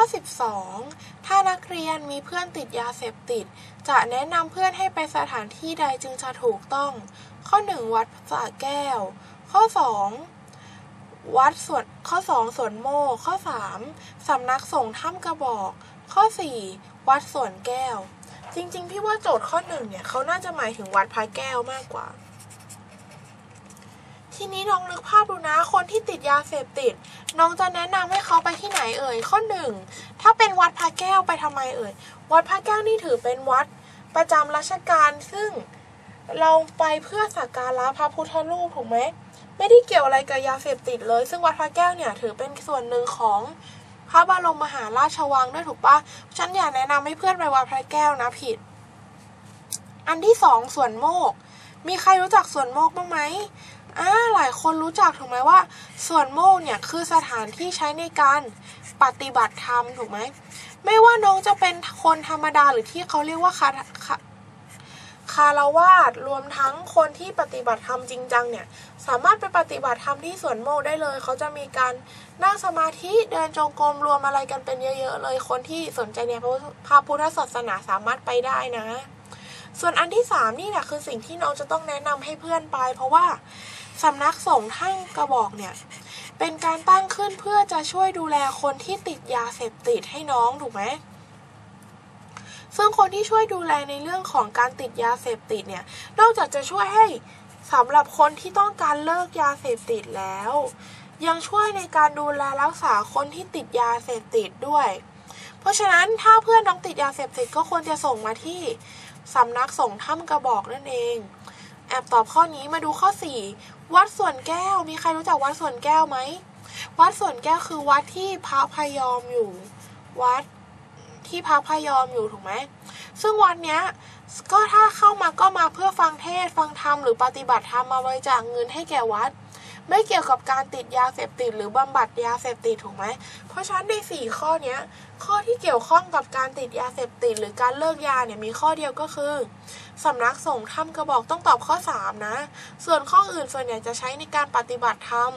อ 12 ถ้านักเรียนมีเพื่อนติดยาเสพติด จะแนะนำเพื่อนให้ไปสถานที่ใดจึงจะถูกต้อง ข้อ 1 วัดสระแก้ว ข้อ 2 วัดสวนข้อ 2 สวนโมกข้อ 3 สำนักสงฆ์ถ้ำกระบอก ข้อ 4 วัดสวนแก้ว จริงๆ พี่ว่าโจทย์ข้อหนึ่งเนี่ยเขาน่าจะหมายถึงวัดพระแก้วมากกว่า ทีนี้น้องนึกภาพดูนะ คนที่ติดยาเสพติด น้องจะแนะนำให้เขาไปที่ไหนเอ่ย ข้อหนึ่งถ้าเป็นวัดพระแก้วไปทำไมเอ่ย วัดพระแก้วนี่ถือเป็นวัดประจำราชการซึ่งเราไปเพื่อสักการะพระพุทธรูปถูกไหมไม่ได้เกี่ยวอะไรกับยาเสพติดเลย ซึ่งวัดพระแก้วเนี่ยถือเป็นส่วนหนึ่งของพระบรมมหาราชวังด้วยถูกปะฉันอยากแนะนำให้เพื่อนไปวัดพระแก้วนะผิด อันที่สองสวนโมก มีใครรู้จักสวนโมกบ้างไหม อ่าหลายคนรู้จักถูกไหมว่าสวนโมกเนี่ยคือสถานที่ใช้ในการปฏิบัติธรรมถูกไหมไม่ว่าน้องจะเป็นคนธรรมดาหรือที่เขาเรียกว่าคาคาคารวาสรวมทั้งคนที่ปฏิบัติธรรมจริงจังเนี่ย สามารถไปปฏิบัติธรรมที่สวนโมกได้เลย เขาจะมีการนั่งสมาธิเดินจงกรมรวมอะไรกันเป็นเยอะๆเลย คนที่สนใจในพระพุทธศาสนาสามารถไปได้นะ ส่วนอันที่สามนี่แหละคือสิ่งที่น้องจะต้องแนะนำให้เพื่อนไป เพราะว่า สำนักสงฆ์ท่านกระบอกเนี่ย เป็นการตั้งขึ้นเพื่อจะช่วยดูแลคนที่ติดยาเสพติดให้น้องถูกไหมซึ่งคนที่ช่วยดูแลในเรื่องของการติดยาเสพติดเนี่ย นอกจากจะช่วยให้สำหรับคนที่ต้องการเลิกยาเสพติดแล้ว ยังช่วยในการดูแลรักษาคนที่ติดยาเสพติดด้วย เพราะฉะนั้นถ้าเพื่อนน้องติดยาเสพติดก็ควรจะส่งมาที่สำนักสงฆ์ถ้ำกระบอกนั่นเอง แอบตอบข้อนี้มาดูข้อ 4 วัดส่วนแก้ว มีใครรู้จักวัดส่วนแก้วไหม วัดส่วนแก้วคือวัดที่พระพยอมอยู่ วัดที่พระพยอมอยู่ถูกไหม ซึ่งวัดเนี้ยก็ถ้าเข้ามาก็มาเพื่อฟังเทศฟังธรรมหรือปฏิบัติธรรมมาบริจาคเงินให้แก่วัด ไม่เกี่ยวกับการติดยาเสพติดหรือบำบัดยาเสพติดถูกไหมเพราะฉะนั้นในสี่ข้อเนี้ยข้อที่เกี่ยวข้องกับการติดยาเสพติด หรือการเลิกยาเนี่ยมีข้อเดียวก็คือสำนักสงฆ์ถ้ำกระบอกต้องตอบข้อ 3 นะ ส่วนข้ออื่นส่วนใหญ่จะใช้ในการปฏิบัติธรรม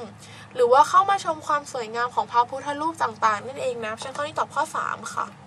หรือว่าเข้ามาชมความสวยงามของพระพุทธรูปต่างๆ นั่นเองนะฉันข้อนี้ตอบข้อ 3 ค่ะ